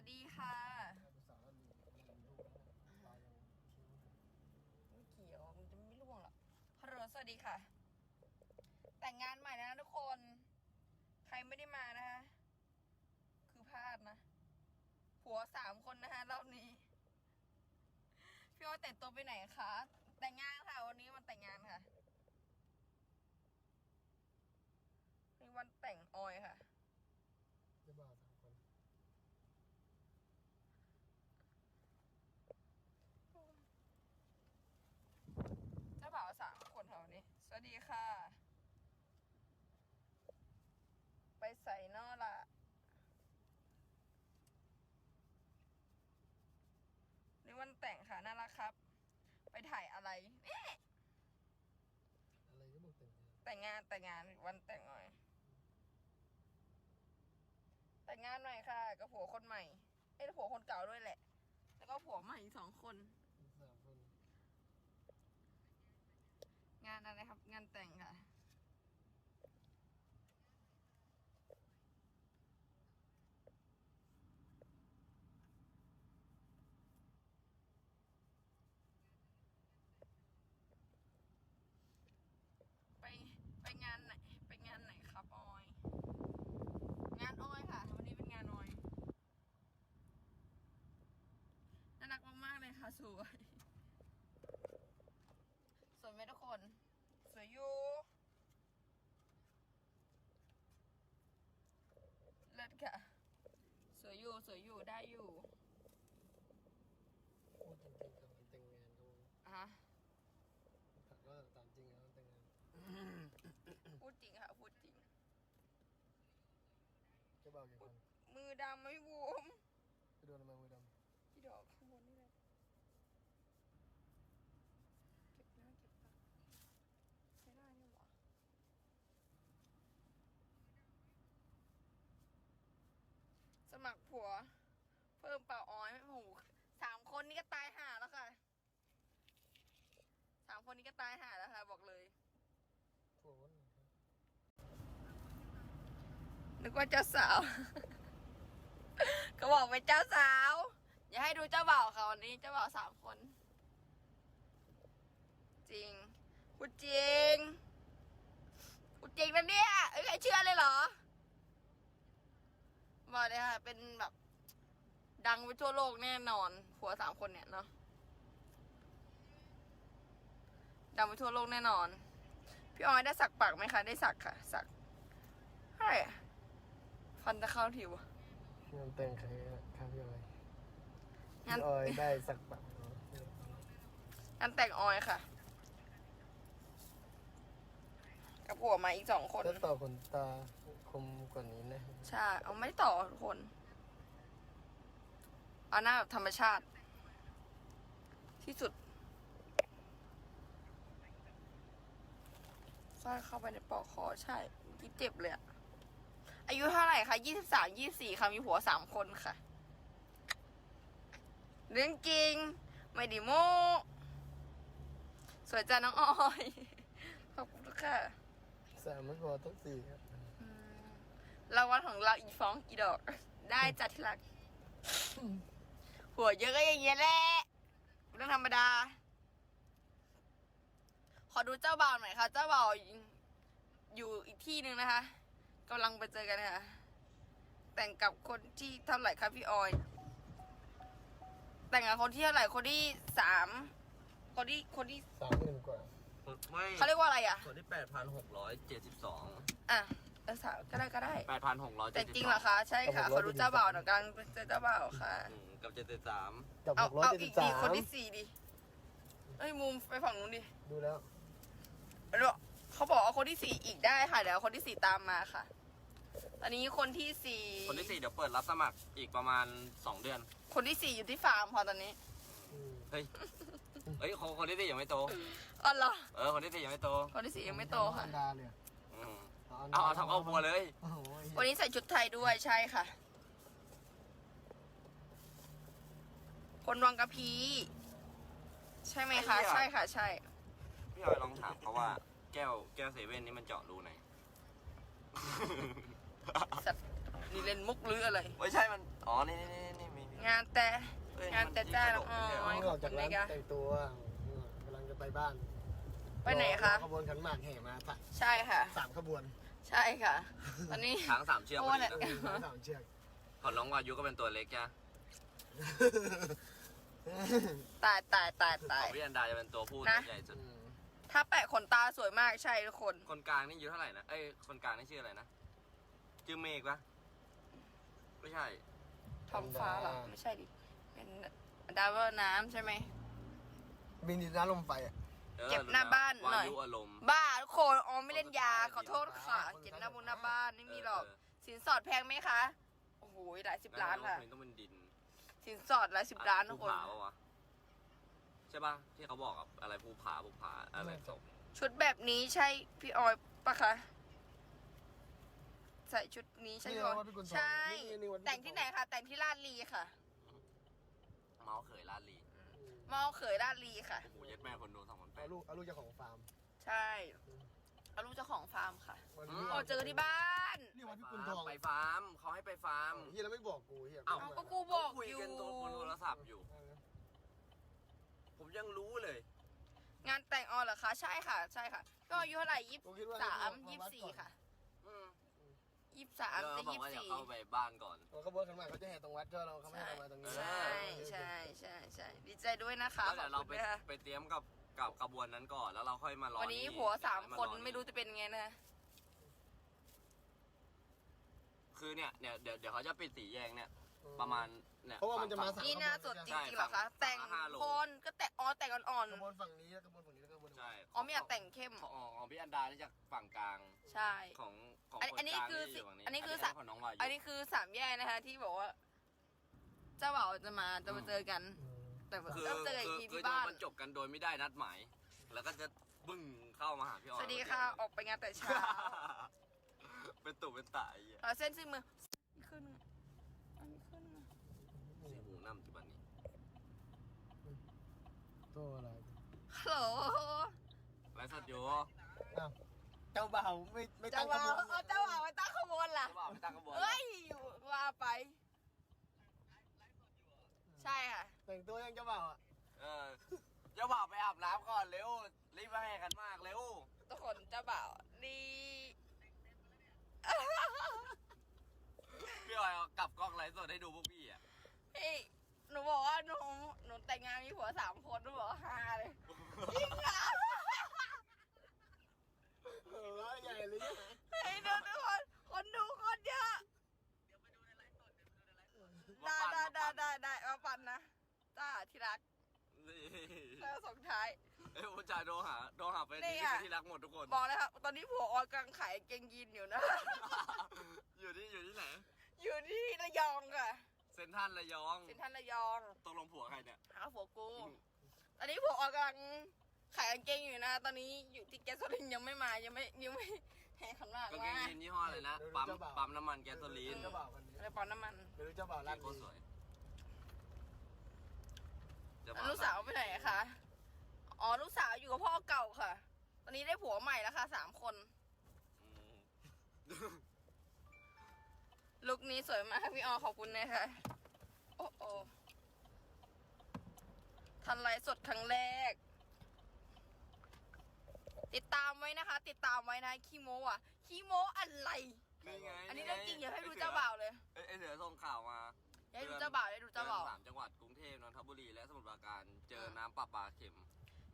วัสดีค่ะไม่เกี่ยวมันจะไม่ร่วงหรอกฮัลโหลสวัสดีค่ะ แต่งงานใหม่นะทุกคน ใครไม่ได้มานะคะคือพลาดนะ ผัวสามคนนะคะรอบนี้พี่อ้อยแต่งตัวไปไหนคะ แต่งงานค่ะ วันนี้มันแต่งงานค่ะนี่วันแต่งออยค่ะ เจ้าบ่าวสามคน เจ้าบ่าวสามคนค่ะวันนี้ สวัสดีค่ะ ไป ใส่นอละนี่วันแต่งค่ะน่ารักครับ ไปถ่ายอะไรนี่อะไรก็บอกแต่งงานแต่งงานแต่งงานวันแต่งหน่อย แต่งงานหน่อยค่ะกับผัวคนใหม่เอ้ยผัวคนเก่าด้วยแหละ แล้วก็ผัวใหม่อีกสองคน สามคน งานอะไรครับ งานแต่งค่ะ ไปไปงานไหน ไปงานไหนครับออย งานออยค่ะ วันนี้เป็นงานออย น่ารักมากๆเลยค่ะ สวย สวยไหมทุกคน สวยอยู่ เลิศค่ะ สวย อยู่สวยอยู่ได้อยู่พูดจริงๆกับมันแต่งงานเขาอะฮะถักก็ตามจริงแล้วแต่งงานพูดจริงค่ะพูดจริงเจ้าบ่าวกี่คน มือดำไม่บวม ไปโดนทำไมมือด พี่ดอกข้างบนนี่แหละเก็บหน้าเก็บตาใช้ได้นี่หว่าส มัครผัว เพิ่มเป่าอ้อยโอ้โหสามคนนี้ก็ตายห่าแล้วค่ะสามคนนี้ก็ตายห่าแล้วค่ะ บอกเลยำผัววันไหนครับนึกว่าเจ้าสาว ก็บอกเป็นเจ้าสาว อย่าให้ดูเจ้าบ่าวค่ะวันนี้เจ้าบ่าวสามคน จริงพูดจริงพูดจริงนะเนี่ยเอ้ยใครเชื่อเลยเหรอ บอกเลยค่ะ เป็นแบบ ดังไปทั่วโลกแน่นอน ผัวสามคนเนี่ยเนาะ ดังไปทั่วโลกแน่นอน พี่ออยได้สักปากไหมคะ ได้สักค่ะ สักเท่าไหร่อะฟันจะเข้าทิวอะงานแต่งใครอะครับพี่ออยงานพี่ออยได้สักแบบงานแต่งออยค่ะ กับผัวมาอีกสองคน ถ้าต่อขนตาคมกว่านี้นะใช่ เอาไม่ต่อทุกคน เอาหน้าแบบธรรมชาติ ที่สุดสร้อยเข้าไปในปลอกคอใช่เมื่อกี้เจ็บเลยอะอายุเท่าไหร่คะยี่สิบสามยี่สี่ค่ะ มีผัวสามคนค่ะ เรื่องจริง ไม่ไดีโมสวยจ้าน้องออย ขอบคุณค่ะ สามไม่พอต้องสี่ครับรางวัลของเราอีฟ้องอีดอก ได้จัดที่รัก หัวเยอะก็อย่างเงี้ยแหละเรื่องธรรมดา ขอดูเจ้าบ่าวหน่อยค่ะ เจ้าบ่าวอยู่อีกที่หนึ่งนะคะกำลังไปเจอกันค่ะ แต่งกับคนที่เท่าไหร่คะพี่ออย แต่งกับคนที่เท่าไหร่คนที่สามคนที่คนที่สามหมื่นกว่า ไม่เขาเรียกว่าอะไรอะคนที่แปดพันหกร้อยเจ็ดสิบสองอะเออสาวก็ได้ก็ได้แปดพันหกร้อยแต่จริงเหรอคะ ใช่ค่ะขอดูเจ้าบ่าวหน่อยกำลังไปเจอเจ้าบ่าวค่ะ กับเจ็ดสิบสามกับเอาหกร้อยเอาเจ็ดอีสิกบดีสามคนที่สี่ดิเอ้ยมุมไปฝั่งนู้นดิดูแล้วแล้วเขาบอกเอาคนที่สี่อีกได้ค่ะเดี๋ยวคนที่สี่ตามมาค่ะ ตอนนี้คนที่สี่คนที่สี่เดี๋ยวเปิดรับสมัครอีกประมาณสองเดือน คนที่สี่อยู่ที่ฟาร์มพอตอนนี้ อืมเฮ้ย เฮ้ยคนคนที่สี่ยังไม่โต อ๋อเหรอเออคนที่สี่ยังไม่โตคนที่สี่ยังไม่โตค่ะธรรมดาเลยอะอืมเอาเอาเอาทำเอาบัวเลย โอ้โหวันนี้ใส่ชุดไทยด้วยใช่ค่ะ คนวังกะพี ใช่ไหมคะใช่ค่ะ ใช่ พี่ออยลองถามเขาว่าแก้วแก้วเซเว่นนี่มันเจาะรูไหนถสัตว์นี่เล่นมุกหรืออะไร ไม่ใช่มัน อ๋อ นี่นี่นี่นี่มีมีงานแต่เอ้ย งานแต่จ้าละอ๋อเพิ่งออกจากร้านขอบคุณนะคะ แต่งตัวกำลังจะไปบ้านไปไหนคะ รอขบวนขันหมากแห่มาสามใช่ค่ะ สามขบวนใช่ค่ะ ตอนนี้ ช้างสามเชือกโอ้พอดีเนี่ยนะเออสามเชือก ของน้องวายุก็เป็นตัวเล็กจ้ะตายตายตายขตาอย งพี่อันดาจะเป็นตัวผู้นะ ตัวใหญ่สุดอืมถ้าแปะขนตาสวยมากใช่ทุกคน คนกลางนี่อายุเท่าไหร่นะ เอ้ย คนกลางนี่ชื่ออะไรนะ ชื่อเมฆปะไม่ใช่ ทอมฟ้าเหรอ ไม่ใช่ดิ เป็นดาวน้ำใช่ไหมบินดินน้ำลมไฟอะออเก็บหน้าบ้านหน่อย วายุอารมณ์ บ้าทุกคนอ๋อไม่เล่นยาขอโทษค่ะเจ็บหน้าบุญหน้าบ้านไม่มีหรอก เออ สินสอดแพงไหมคะโอ้โหหลายสิบล้านค่ะเพลงต้องเป็นดินสินสอดหลายสิบล้านทุกคน ภูผาปะวะใช่ป่ะที่เขาบอกอะอะไรภูผาภูผาอะไรศพชุดแบบนี้ใช่พี่ออยปะคะใส่ชุดนี้ใช่นี่พี่ออยวัดพิกุลทองใช่ นี่นี่วัดพิกุลทอง แต่งที่ไหนคะแต่งที่ลาดลีค่ะ เมาเขยลาดลีมอเขยลาดลีค่ะ โอ้โหเย็ดแม่คนดูสองพันแปเอาดลูกเอาลูกเจ้าของฟาร์มใช่เอาลูกเจ้าของฟาร์มค่ะวันอืนี้มอ๋อเจอที่บ้านนี่วัดพิกุลทองไปฟาร์มเขาให้ไปฟาร์ม เฮียแล้วไม่บอกกูเฮียเอ้า เอาก็กูบอกคุยอยู่กันโทรบนโทรศัพท์อยู่ เออผมยังรู้เลย งานแต่งออนเหรอคะใช่ค่ะ ใช่ค่ะ ก็อายุเท่าไหร่ยี่กูคิดว่าสามให้ยี่วัดสี่ก่อนค่ะอืม ยี่สามเออจะบอกยี่ว่าอยากสี่เข้าไปบ้านก่อนเอาขบวนขันหมากเขาจะแห่ตรงวัดเจ้าเราเขาไม่ให้เรามาตรงนี้ใช่ใช่ใช่ใช่ดีใจด้วยนะคะแล้วขอเดี๋ยวเราไปบคุณนะคะไปเตรียมกับกับกระบวนนั้นก่อนแล้วเราค่อยมารอวันนี้ที่หัวสามารคนอไม่รู้จะเป็นไงนะคือเนี่ยเดี๋ยวเดี๋ยวเดี๋ยวเขาจะปิดสีแยงเนี่ย ประมาณเนี่ยเพราะว่ามันจะมาฝั่งสามนี่หน้าสดจใช่ริงๆเหรอคะฝั่งแต่งฝั่งละห้าโลคนก็แต่งอ๋อแต่งอ่อนขบวนฝั่งนี้แล้วขบวนฝั่ง อ๋อไม่อยากแต่งเข้ม ของของพี่อันดานี่จากฝั่งกลางใช่ ของของอันคนอันนี้กลางคือที่ยู่ฝั่งอันนี้คืออัสะของน้องวายุอันนี้คือสามแยกนะคะ ที่บอกว่า เจ้าบ่าวจะมาจะมาเจอกัน แต่ว่าคือต้องเจอกันอีกคือทีคือที่จะบ้าน มันจบกันโดยไม่ได้นัดหมายแล้วก็จะบึ้งเข้ามาหาพี่อสอยวัสดีค่ะ ออกไปงานแต่เช้าเป็นตุเป็นตายอะเราเส้นซึ่งมือนี่ขึ้นอันนี้ขึ้นอะสีหูน้ำจุบันนี้ตัวอะไรฮัลโหลไร สัตว์โยอ้าวเจ้าบ่าวไม่ไม่เจ้าตั้งขบ่าวบวนเอาเจ้าบ่าวไปตั้งขบวนล่ะจะบอกไปตั้งกระบวนเอ้ยว่าไป ใช่ค่ะ แต่งตัวยังเจ้าบ่าวอะเออจะบอกไปอาบน้ำก่อนเร็วรีบมาให้กันมากเร็วทุกคนเจ้าบ่าวนี่พี่ออยเอากลับกล้องไลฟ์สดให้ดูพวกพี่อะพี่หนูบอกว่าหนูหนูแต่งงานมีผัวสามคนหนูบอกว่าฮาเลย จริงเหรอ เออใหญ่เลยเนี่ย เฮ้ยดูทุกคนคนดูคนเยอะได้ได้ได้ได้ได้มาปั่นนะจ้าที่รัก นี่ แล้วส่งท้าย เอ้ยผู้ชายโทรหา โทรหาไปนี่นี่อะเป็นที่รักหมดทุกคน บอกเลยครับตอนนี้ผัวออยกำลังขายกางเกงยีนอยู่นะ อยู่ที่อยู่ที่ไหน อยู่ที่ระยองค่ะเซนทรันระยองสินทันระยอง ตกลงผัวใครเนี่ย หาผัวกูตอนนี้ผัวออยกำลังขายกางเกงอยู่นะ ตอนนี้อยู่ที่แก๊สโซลินยังไม่มายังไม่ยังไม่แห่ขันหมากกางเกงมายีนยี่ห้ออะไรนะ ปั๊มปั๊มน้ำมันแก๊สโซลีนเจ้าบ่าวคนนี้เลยปอนน้ำมันไม่รู้เจ้าบ่าวร้านโคตรนี้สวยจะลูกสาวไปไหนอะคะอ๋อลูกสาวอยู่กับพ่อเก่าค่ะ ตอนนี้ได้ผัวใหม่แล้วค่ะสามคนอืมลุคนี้สวยมากพี่ออขอบคุณนะคะโอ้โอทันไลฟ์สดครั้งแรก ติดตามไว้นะคะ ติดตามไว้นะคีโมอะคีโมอะไร นี่ไงอันนี้เรื่องจริงอย่าให้ดูเจ้าบ่าวเลยเอ้ยไอ้เสือส่งข่าวมาอย่าให้ดูเจ้าบ่าวอย่าให้ดูเจ้าบ่าวดือนสามจังหวัดกรุงเทพนนทบุรีและสมุทรปราการเจอน้ำประปาเข็ม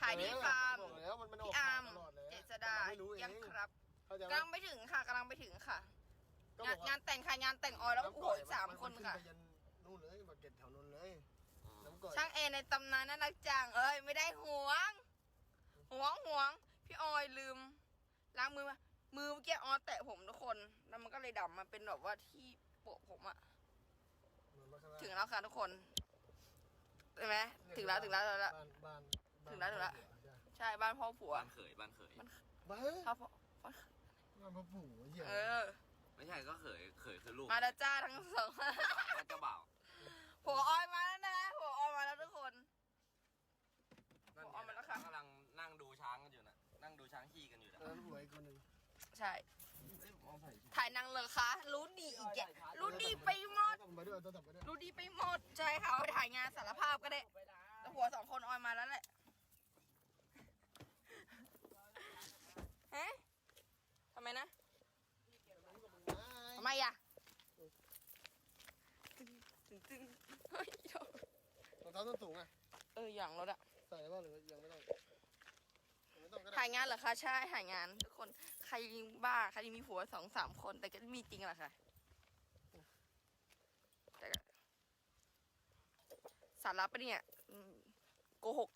ถ่ายที่ฟาร์มบอกแล้วมันมันออกพี่อาร์มตลอดเลยเจษดาแต่เรไม่รู้เอยังงครับเข้าใจกำไหมลังไปถึงค่ะกำลังไปถึงค่ะก็งาบอนกว่งานแต่งค่ะงานแต่งออยแล้วโอ้โหอีกสามคนค่ะขึ้ไปยันนู่นเลยบักเก็ตแถวนู้นเลยน้ำก่อยช่างเอในตำนานน่ารักจังเอ้ยไม่ได้หวงหวงหวง พี่ออยลืมล้างมือมามือเมื่อกี้ออแตะผมทุกคน แล้วมันก็เลยดำมาเป็นแบบว่าที่โปะผมอะถึงแล้วค่ะทุกคนเห็นไหมถึงแล้วถึงแล้วถึงแล้ว บ้านบ้านถึ งแล้วถึงแล้วใช่บ้านพ่อผัว บ้านเขยบ้านเขยบ้านพ่อผัวบ้านพ่อปู่เหี้ยเออ ไม่ใช่ก็เขยเขยคือลูกมาแล้วจ้าทั้งสองว่าเจ้าบ่าวผัวออยมาแล้วนะผัวออยมาแล้วทุกคน นั่นเอามาแล้วค่ะ กำลังนั่งดูช้างกันอยู่นะนั่งดูช้างขี่กันอยู่นะแล้วหัวอีกคนหนึ่งใช่ เอ้ยเอาใส่ถ่ายนางเลยคะรู้ดีอีกแกรู้ดีไปหมดจับไปด้วยต้องจับไปด้วย รู้ดีไปหมดใช่ค่ะเอาไปถ่ายงานสารภาพก็ได้แล้วหัวสองคนออยมาแล้วแหละฮะทำไมนะทำไมอะตึง ตึงตึงเฮ้ยเดี๋ยวรองเท้าส้นสูงอะเอออย่างรถอะใส่ได้ป่ะหรือยังไม่ต้องยังไม่ต้องก็ได้ถ่ายงานเหรอคะใช่ถ่ายงาน ทุกคนใครบ้าใครมีผัวสองสามคนแต่ก็มีจริงเหรอคะแต่ก็สาระปะเนี่ยอืมโกหก